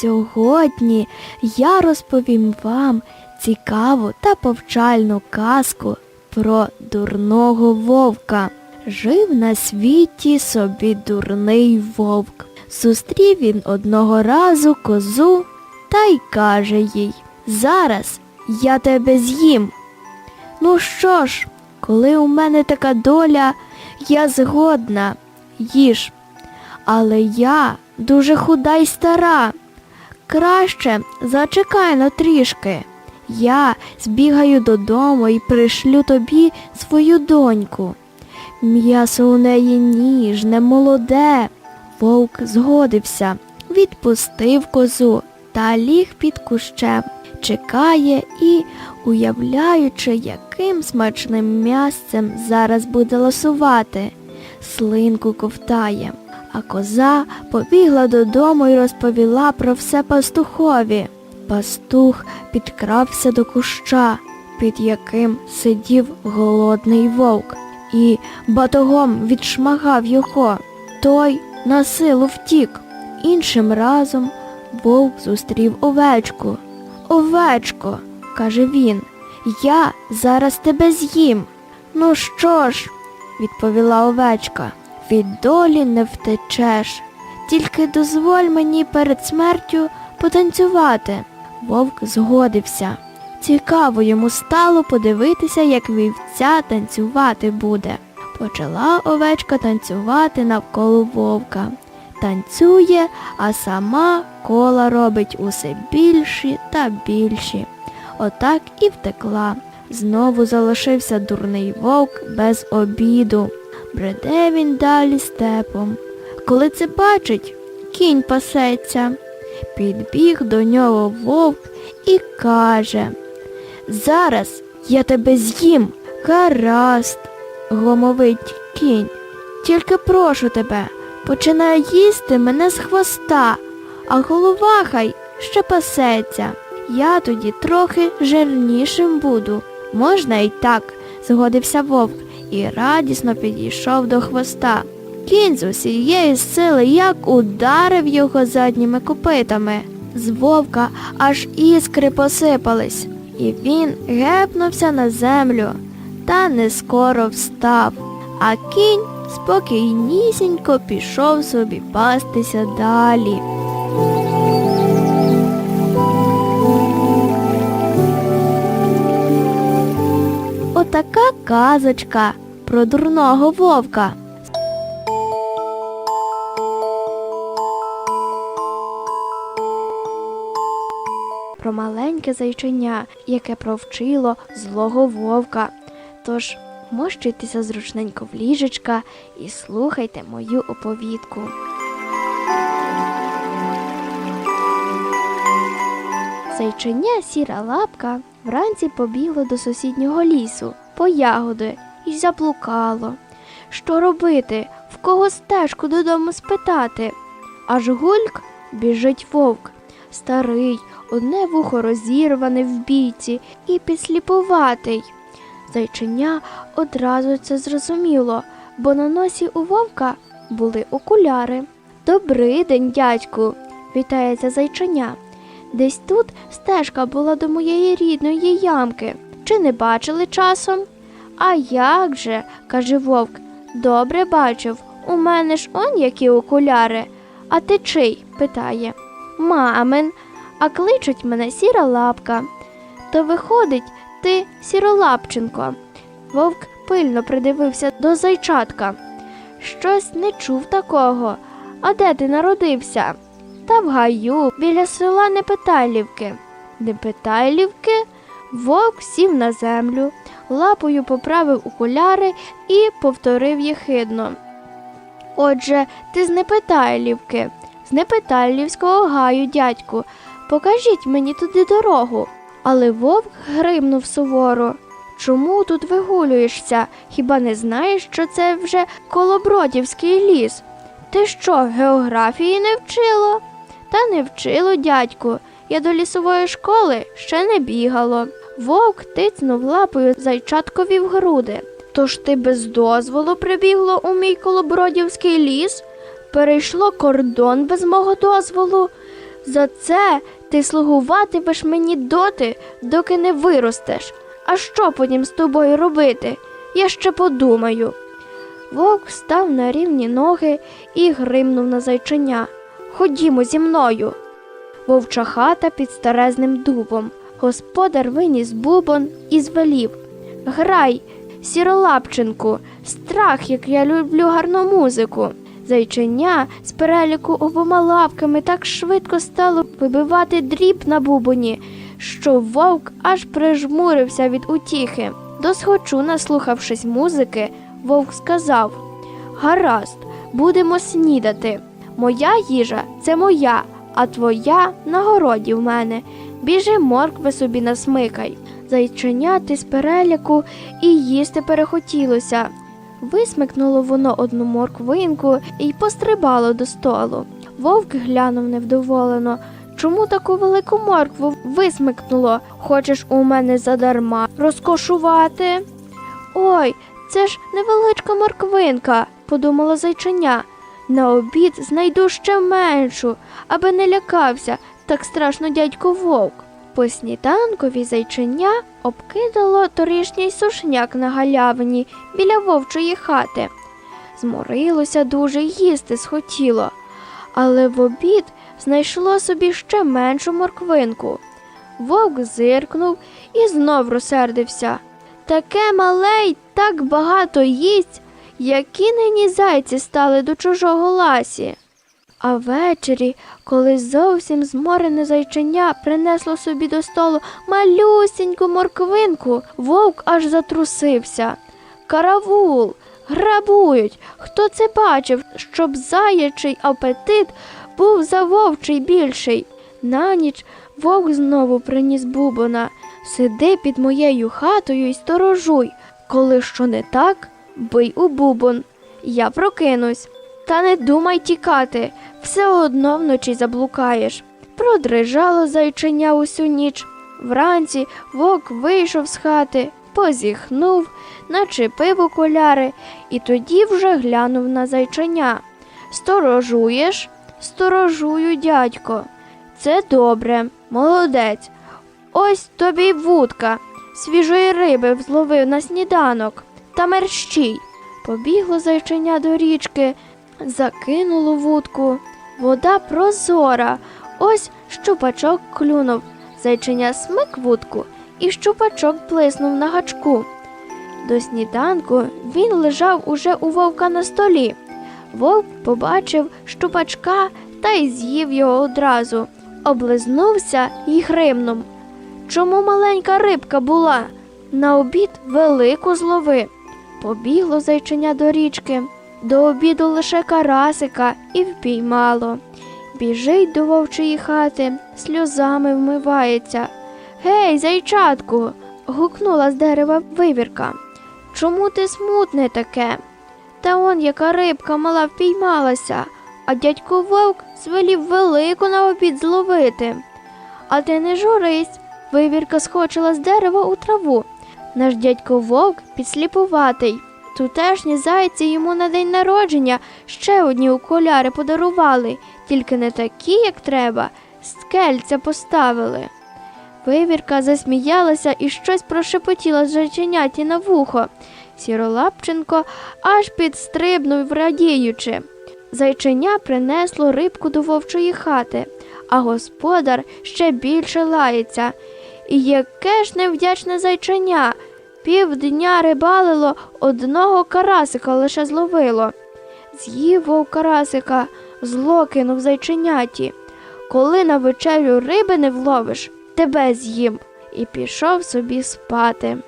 сьогодні я розповім вам цікаву та повчальну казку про дурного вовка. Жив на світі собі дурний вовк. Зустрів він одного разу козу та й каже їй Зараз я тебе з'їм. Ну що ж, коли у мене така доля, я згодна, їж. Але я дуже худа й стара. Краще зачекай на трішки. Я збігаю додому і пришлю тобі свою доньку. М'ясо у неї ніжне, молоде. Вовк згодився, відпустив козу та ліг під кущем, чекає і, уявляючи, яким смачним м'ясцем зараз буде лосувати, слинку ковтає. А коза побігла додому і розповіла про все пастухові. Пастух підкрався до куща, під яким сидів голодний вовк, і батогом відшмагав його. Той на силу втік. Іншим разом вовк зустрів овечку. Овечко, каже він, я зараз тебе з'їм. Ну що ж, відповіла овечка, від долі не втечеш. Тільки дозволь мені перед смертю потанцювати. Вовк згодився. Цікаво йому стало подивитися, як вівця танцювати буде. Почала овечка танцювати навколо вовка. Танцює, а сама кола робить усе більші та більші. Отак і втекла. Знову залишився дурний вовк без обіду. Бреде він далі степом. Коли це бачить, кінь пасеться. Підбіг до нього вовк і каже Зараз я тебе з'їм. Гаразд, гомовить кінь. Тільки прошу тебе, починай їсти мене з хвоста, а голова хай ще пасеться. Я тоді трохи жирнішим буду. Можна і так, згодився вовк і радісно підійшов до хвоста. Кінь з усієї сили як ударив його задніми копитами. З вовка аж іскри посипались, і він гепнувся на землю та не скоро встав. А кінь спокійнісінько пішов собі пастися далі. Отака казочка про дурного вовка. Про маленьке зайчиня, яке провчило злого вовка. Тож мощуйтеся зручненько в ліжечка і слухайте мою оповідку. Зайчиня сіра лапка вранці побігло до сусіднього лісу по ягоди і заблукало. Що робити, в кого стежку додому спитати? Аж гульк біжить вовк, старий, одне вухо розірване в бійці і підсліпуватий. Зайчиня одразу це зрозуміло, бо на носі у вовка були окуляри. Добрий день, дядьку, вітається зайчиня. Десь тут стежка була до моєї рідної ямки. Чи не бачили часом? А як же, каже вовк, добре бачив. У мене ж он які окуляри. А ти чий? питає. Мамин, а кличуть мене сіра лапка. То виходить, ти сіролапченко. Вовк пильно придивився до зайчатка. Щось не чув такого. А де ти народився? Та в гаю біля села Непетайлівки. Непетайлівки вовк сів на землю, лапою поправив окуляри і повторив єхидно. Отже, ти з Непетайлівки, з Непетайлівського гаю, дядьку. Покажіть мені туди дорогу. Але вовк гримнув суворо. Чому тут вигулюєшся? Хіба не знаєш, що це вже Колобродівський ліс? Ти що, географії не вчило? Та не вчило, дядьку. Я до лісової школи ще не бігало. Вовк тицнув лапою зайчаткові в груди. Тож ти без дозволу прибігло у мій колобродівський ліс? Перейшло кордон без мого дозволу? За це ти слугуватимеш мені доти, доки не виростеш. А що потім з тобою робити? Я ще подумаю. Вовк став на рівні ноги і гримнув на зайченя. Ходімо зі мною. Вовча хата під старезним дубом. Господар виніс бубон і звелів. Грай, сіролапченку, страх, як я люблю гарну музику. Зайченя з переліку обома лапками так швидко стало вибивати дріб на бубоні, що вовк аж прижмурився від утіхи. Досхочу, наслухавшись музики, вовк сказав Гаразд, будемо снідати. Моя їжа це моя, а твоя на городі в мене. Біжи моркви собі насмикай. Зайченяти з переляку і їсти перехотілося. Висмикнуло воно одну морквинку і пострибало до столу. Вовк глянув невдоволено. Чому таку велику моркву висмикнуло? Хочеш у мене задарма розкошувати? Ой, це ж невеличка морквинка, подумала зайченя. На обід знайду ще меншу, аби не лякався, так страшно дядько вовк. По сніданкові зайченя обкидало торішній сушняк на галявині біля вовчої хати. Зморилося дуже їсти схотіло, але в обід знайшло собі ще меншу морквинку. Вовк зиркнув і знов розсердився. Таке мале й так багато їсть, які нині зайці стали до чужого ласі. А ввечері, коли зовсім зморене зайченя принесло собі до столу малюсіньку морквинку, вовк аж затрусився. Каравул, грабують. Хто це бачив, щоб заячий апетит був за вовчий більший? На ніч вовк знову приніс бубона. Сиди під моєю хатою і сторожуй. Коли що не так, бий у бубон. Я прокинусь. Та не думай тікати, все одно вночі заблукаєш. Продрижало зайченя усю ніч. Вранці вовк вийшов з хати, позіхнув, начепив окуляри і тоді вже глянув на зайченя. Сторожуєш? Сторожую, дядько. Це добре, молодець. Ось тобі й вудка. Свіжої риби зловив на сніданок та мерщій. Побігло зайченя до річки, закинуло вудку. Вода прозора. Ось щупачок клюнув. Зайченя смик вудку, і щупачок блиснув на гачку. До сніданку він лежав уже у вовка на столі. Вовк побачив щупачка та й з'їв його одразу. Облизнувся й гримнув. Чому маленька рибка була? На обід велику злови. Побігло зайченя до річки. До обіду лише карасика і впіймало. Біжить до вовчої хати, сльозами вмивається. Гей, зайчатку. гукнула з дерева вивірка. Чому ти смутне таке? Та он яка рибка мала впіймалася, а дядько вовк звелів велику на обід зловити. А ти не журись, вивірка схочила з дерева у траву. Наш дядько вовк підсліпуватий. Тутешні зайці йому на день народження ще одні окуляри подарували, тільки не такі, як треба, скельця поставили. Вивірка засміялася і щось прошепотіла з жаченяті на вухо. Сіролапченко аж підстрибнув, радіючи. Зайченя принесло рибку до вовчої хати, а господар ще більше лається. І яке ж невдячне зайченя. Півдня рибалило, одного карасика лише зловило. З'їв вовк карасика, зло кинув зайченяті. Коли на вечерю риби не вловиш, тебе з'їм. І пішов собі спати.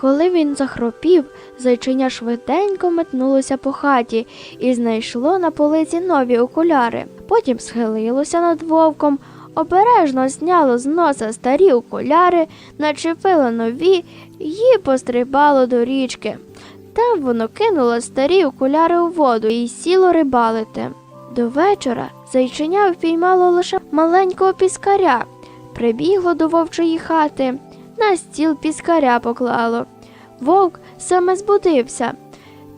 Коли він захропів, зайченя швиденько метнулося по хаті і знайшло на полиці нові окуляри. Потім схилилося над вовком, обережно зняло з носа старі окуляри, начепило нові і пострибало до річки. Там воно кинуло старі окуляри у воду і сіло рибалити. До вечора зайченя впіймало лише маленького піскаря, прибігло до вовчої хати, на стіл піскаря поклало. Вовк саме збудився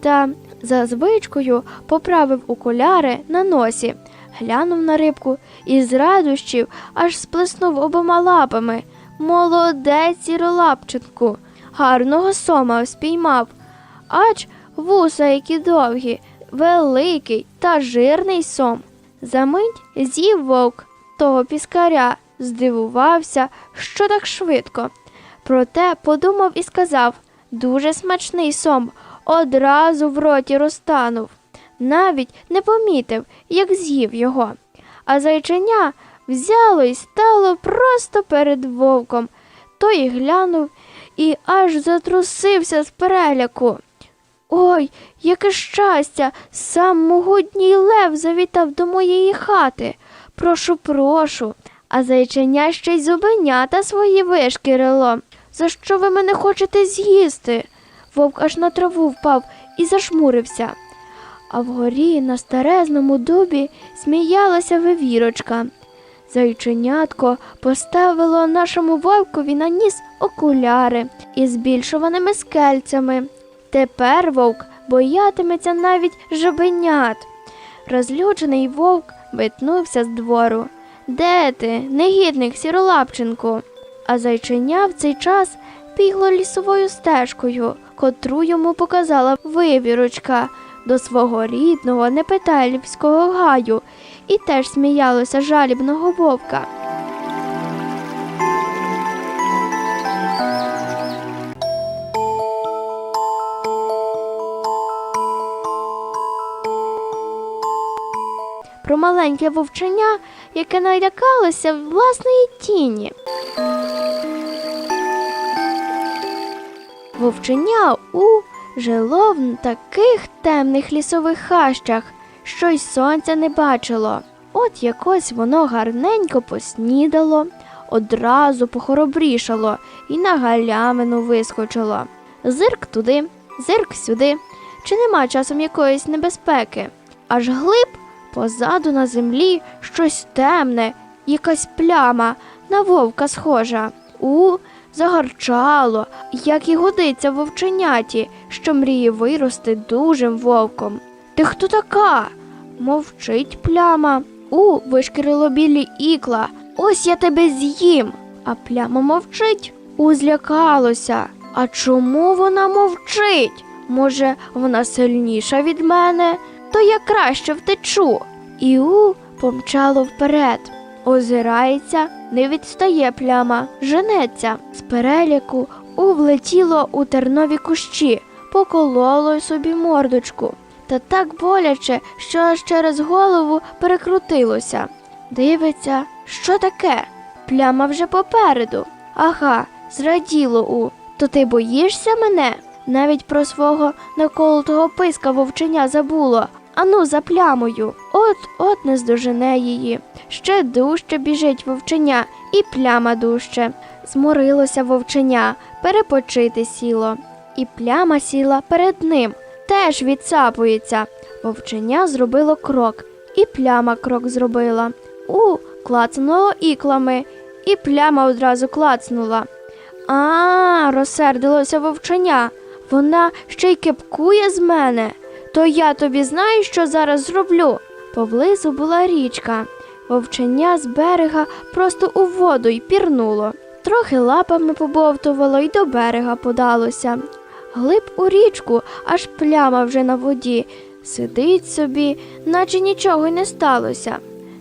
та за звичкою поправив окуляри на носі, глянув на рибку і з радощів аж сплеснув обома лапами. Молодець сіролапченку, гарного сома спіймав. Ач вуса які довгі, великий та жирний сом. Замить з'їв вовк того піскаря, здивувався, що так швидко. Проте подумав і сказав дуже смачний сом, одразу в роті розтанув. Навіть не помітив, як з'їв його. А зайченя взяло і стало просто перед вовком. Той глянув і аж затрусився з переляку. Ой, яке щастя! Сам могутній лев завітав до моєї хати. Прошу, прошу. А зайченя ще й зубенята свої вишкірило. За що ви мене хочете з'їсти? Вовк аж на траву впав і зашмурився. А вгорі на старезному дубі сміялася вивірочка. Зайченятко поставило нашому вовкові на ніс окуляри із збільшуваними скельцями. Тепер вовк боятиметься навіть жабенят. Розлючений вовк метнувся з двору. Де ти, негідник сіролапченку? А зайченя в цей час бігло лісовою стежкою, котру йому показала вивірочка до свого рідного непетелівського гаю, і теж сміялося жалібного вовка. Про маленьке вовчення, яке налякалося власної тіні. Вовчення у жило в таких темних лісових хащах, що й сонця не бачило. От якось воно гарненько поснідало, одразу похоробрішало і на галямину вискочило. Зирк туди, зирк сюди. Чи нема часом якоїсь небезпеки? Аж глиб позаду на землі щось темне, якась пляма на вовка схожа. У загарчало, як і годиться вовченяті, що мріє вирости дужим вовком. Ти хто така? Мовчить пляма. У вишкірило білі ікла. Ось я тебе з'їм. А пляма мовчить. У злякалося. А чому вона мовчить? Може, вона сильніша від мене? То я краще втечу. І у помчало вперед. Озирається, не відстає пляма, женеться. З переляку у влетіло у тернові кущі, покололо собі мордочку. Та так боляче, що аж через голову перекрутилося. Дивиться, що таке? Пляма вже попереду. Ага, зраділо у. То ти боїшся мене? Навіть про свого наколотого писка вовченя забуло. Ану за плямою. От от не здожене її. Ще дужче біжить вовченя, і пляма дужче. Зморилося вовченя, перепочити сіло. І пляма сіла перед ним, теж відсапується. Вовченя зробило крок, і пляма крок зробила. У клацнуло іклами, і пляма одразу клацнула. А, розсердилося вовченя. Вона ще й кепкує з мене. То я тобі знаю, що зараз зроблю. Поблизу була річка. Вовчення з берега просто у воду й пірнуло. Трохи лапами побовтувало й до берега подалося. Глиб у річку, аж пляма вже на воді. Сидить собі, наче нічого й не сталося.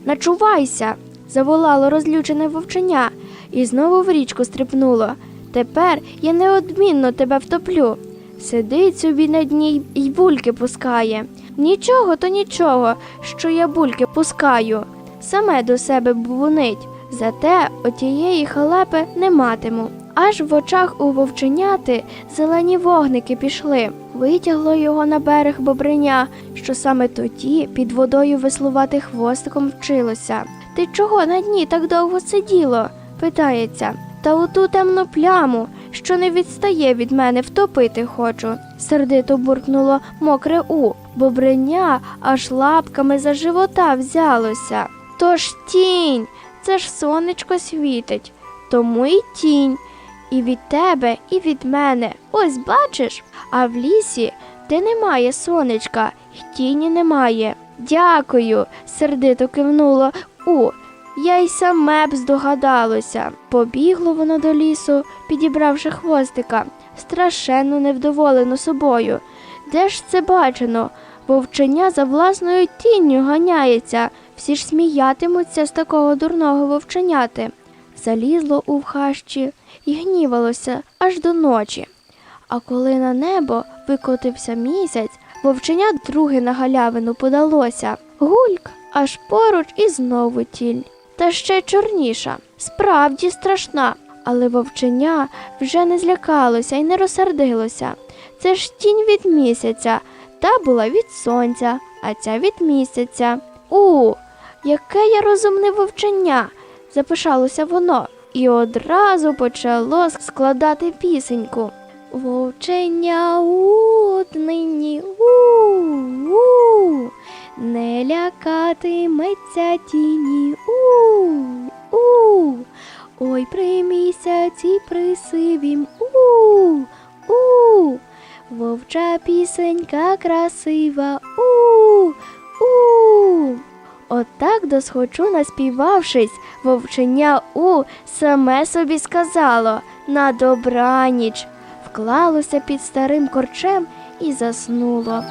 Начувайся, заволало розлючене вовчення, і знову в річку стрибнуло. Тепер я неодмінно тебе втоплю. Сидить собі на дні й бульки пускає. Нічого то нічого, що я бульки пускаю. Саме до себе бубунить. Зате отієї халепи не матиму. Аж в очах у вовченяти зелені вогники пішли. Витягло його на берег бобриня, що саме тоді під водою веслувати хвостиком вчилося. Ти чого на дні так довго сиділо? питається. Та у ту темну пляму, що не відстає від мене, втопити хочу. Сердито буркнуло мокре у. Бобриня аж лапками за живота взялося. Тож тінь, це ж сонечко світить, тому й тінь. І від тебе, і від мене. Ось бачиш, а в лісі, де немає сонечка, й тіні немає. Дякую, сердито кивнуло У. Я й саме б здогадалося. Побігло воно до лісу, підібравши хвостика, страшенно невдоволено собою. Де ж це бачено? Вовчення за власною тінню ганяється, всі ж сміятимуться з такого дурного вовченяти. Залізло у вхащі і гнівалося аж до ночі. А коли на небо викотився місяць, вовченя друге на галявину подалося. Гульк аж поруч і знову тінь. Та ще чорніша, справді страшна. Але вовченя вже не злякалося і не розсердилося. Це ж тінь від місяця, та була від сонця, а ця від місяця. У, яке я розумне вовчення, запишалося воно, і одразу почало складати пісеньку. Вовчення утнині у-у, не лякатиметься тіні у-у, ой при місяці при сивім у-у, вовча пісенька красива у-у. Отак досхочу наспівавшись, вовчення у саме собі сказало на добраніч, вклалося під старим корчем і заснуло.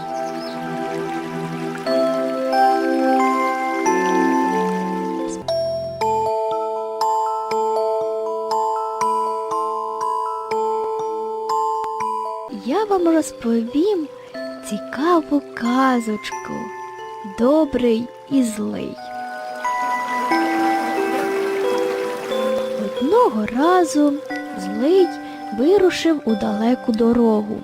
Розповім цікаву казочку Добрий і злий. Одного разу злий вирушив у далеку дорогу.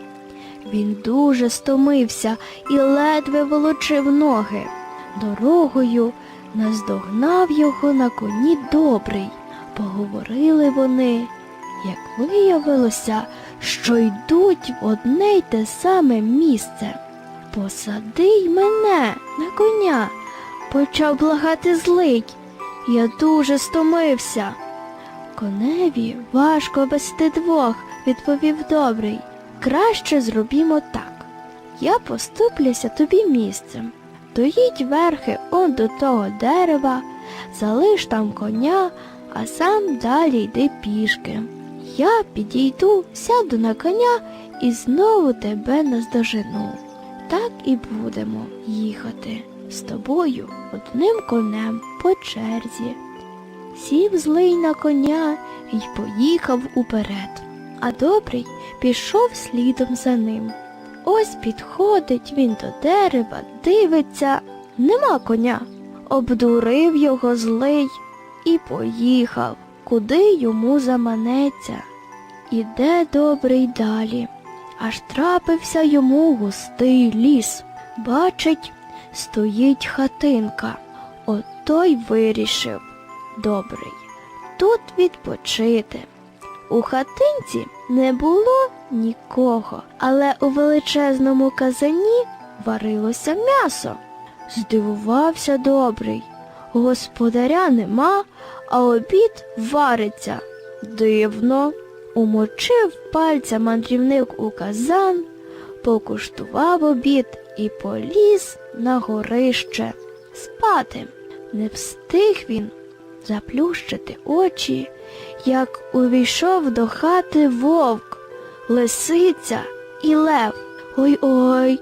Він дуже стомився і ледве волочив ноги. Дорогою наздогнав його на коні добрий. Поговорили вони. Як виявилося, що йдуть в одне й те саме місце. Посади й мене на коня, почав благати злий. Я дуже стомився. Коневі важко вести двох, відповів добрий. Краще зробімо так. Я поступлюся тобі місцем. Доїдь верхи он до того дерева, залиш там коня, а сам далі йди пішки. Я підійду, сяду на коня і знову тебе наздожену. Так і будемо їхати з тобою одним конем по черзі. Сів злий на коня і поїхав уперед, а добрий пішов слідом за ним. Ось підходить він до дерева, дивиться, нема коня. Обдурив його злий і поїхав, куди йому заманеться. Іде добрий далі, аж трапився йому густий ліс. Бачить, стоїть хатинка. От той вирішив, добрий, тут відпочити. У хатинці не було нікого, але у величезному казані варилося м'ясо. Здивувався добрий. Господаря нема, а обід вариться. Дивно. Умочив пальця мандрівник у казан, покуштував обід і поліз на горище. Спати не встиг він заплющити очі, як увійшов до хати вовк, лисиця і лев. Ой-ой,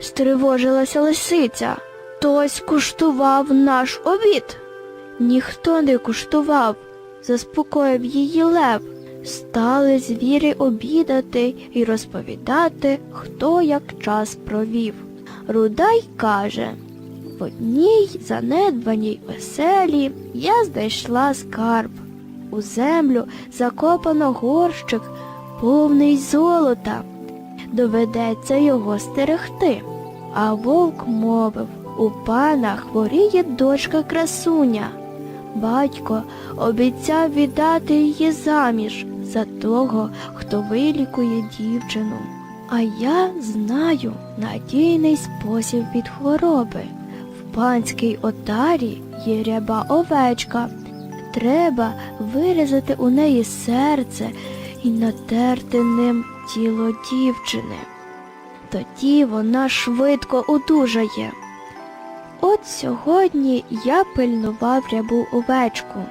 стривожилася лисиця. Хтось куштував наш обід. Ніхто не куштував, заспокоїв її лев. Стали звірі обідати і розповідати, хто як час провів. Рудай каже, в одній занедбаній веселі я знайшла скарб. У землю закопано горщик, повний золота. Доведеться його стерегти. А вовк мовив, у пана хворіє дочка красуня. Батько обіцяв віддати її заміж за того, хто вилікує дівчину. А я знаю надійний спосіб від хвороби. В панській отарі є ряба овечка. Треба вирізати у неї серце і натерти ним тіло дівчини. Тоді вона швидко одужає. От сьогодні я пильнував рябу овечку.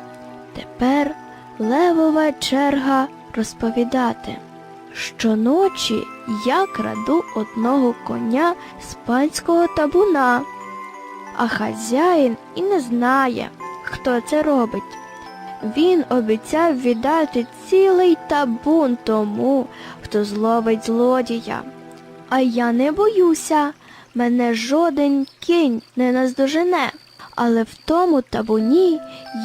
Тепер левова черга розповідати. Щоночі я краду одного коня з панського табуна, а хазяїн і не знає, хто це робить. Він обіцяв віддати цілий табун тому, хто зловить злодія. А я не боюся, мене жоден кінь не наздожене. Але в тому табуні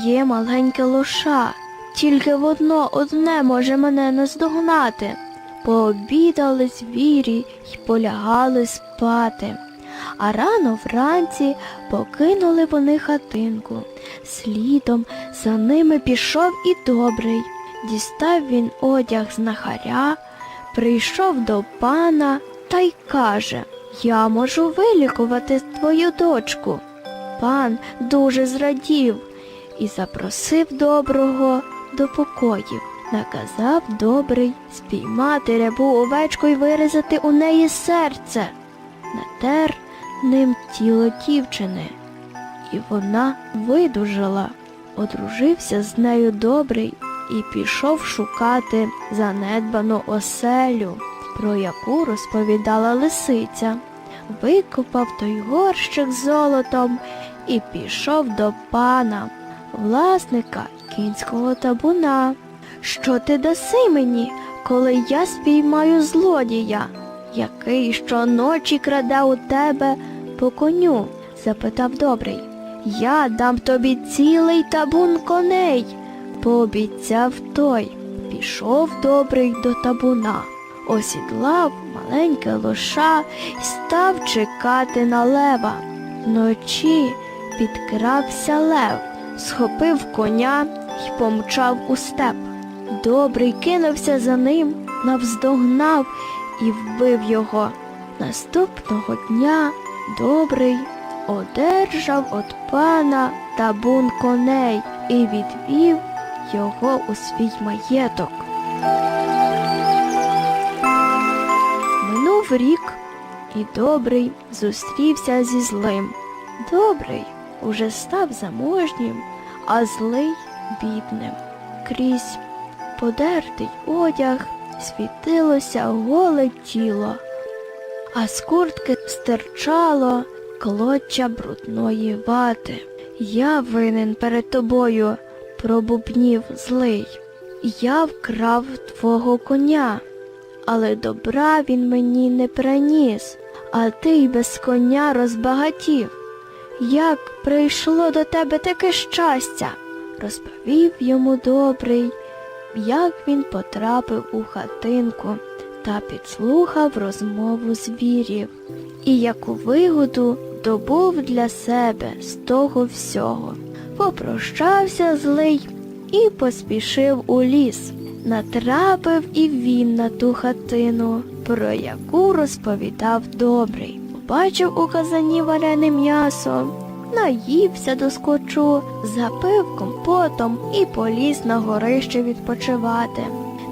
є маленьке лоша, тільки воно одне може мене наздогнати. Пообідали звірі й полягали спати. А рано вранці покинули вони хатинку. Слідом за ними пішов і добрий. Дістав він одяг з нахаря, прийшов до пана та й каже Я можу вилікувати твою дочку. Пан дуже зрадів і запросив доброго до покоїв. Наказав добрий спіймати рябу овечку і вирізати у неї серце. Натер ним тіло дівчини, і вона видужала. Одружився з нею добрий і пішов шукати занедбану оселю, про яку розповідала лисиця. Викопав той горщик золотом і пішов до пана, власника кінського табуна. Що ти даси мені, коли я спіймаю злодія, який щоночі краде у тебе по коню? запитав добрий. Я дам тобі цілий табун коней, пообіцяв той. Пішов добрий до табуна, осідлав маленьке лоша і став чекати на лева. Вночі підкрався лев, схопив коня й помчав у степ. Добрий кинувся за ним, навздогнав і вбив його. Наступного дня добрий одержав от пана табун коней і відвів його у свій маєток. Рік, і добрий зустрівся зі злим. Добрий уже став заможнім, а злий бідним. Крізь подертий одяг світилося голе тіло, а з куртки стирчало клоча брудної вати. Я винен перед тобою, пробубнів злий. Я вкрав твого коня, але добра він мені не приніс, а ти й без коня розбагатів. Як прийшло до тебе таке щастя? розповів йому добрий, як він потрапив у хатинку та підслухав розмову звірів, і яку вигоду добув для себе з того всього. Попрощався злий і поспішив у ліс. Натрапив і він на ту хатину, про яку розповідав добрий. Побачив у казані варене м'ясо, наївся до скочу, запив компотом і поліз на горище відпочивати.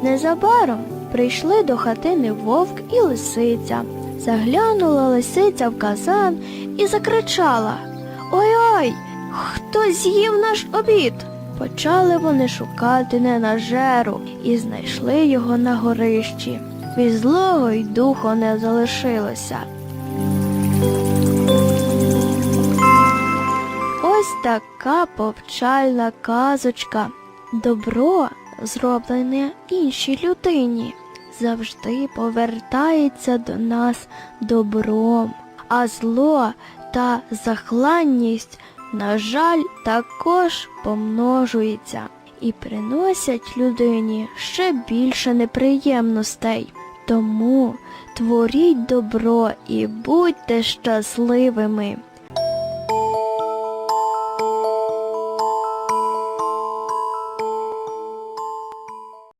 Незабаром прийшли до хатини вовк і лисиця. Заглянула лисиця в казан і закричала Ой-ой, хто з'їв наш обід? Почали вони шукати ненажеру і знайшли його на горищі. Від злого й духу не залишилося. Ось така повчальна казочка. Добро, зроблене іншій людині, завжди повертається до нас добром, а зло та захланність, на жаль, також помножується і приносять людині ще більше неприємностей. Тому творіть добро і будьте щасливими.